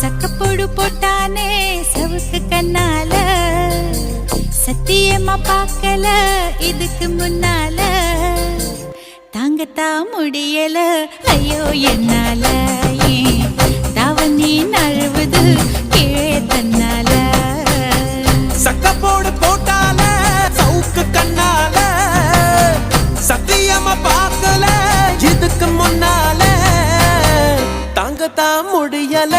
சக்கப்போடு போட்டானே சவுக்கு கண்ணால. சத்தியமா பார்க்கல இதுக்கு முன்னால. தாங்கத்தா முடியல ஐயோ என்னால. ஏன் தாவணி நழுவுது கீழே தன்னால. சக்கப்போடு போட்டால சவுக்கு கண்ணால. சத்தியமா பார்க்கல இதுக்கு முன்னால. தாங்கத்தான் முடியல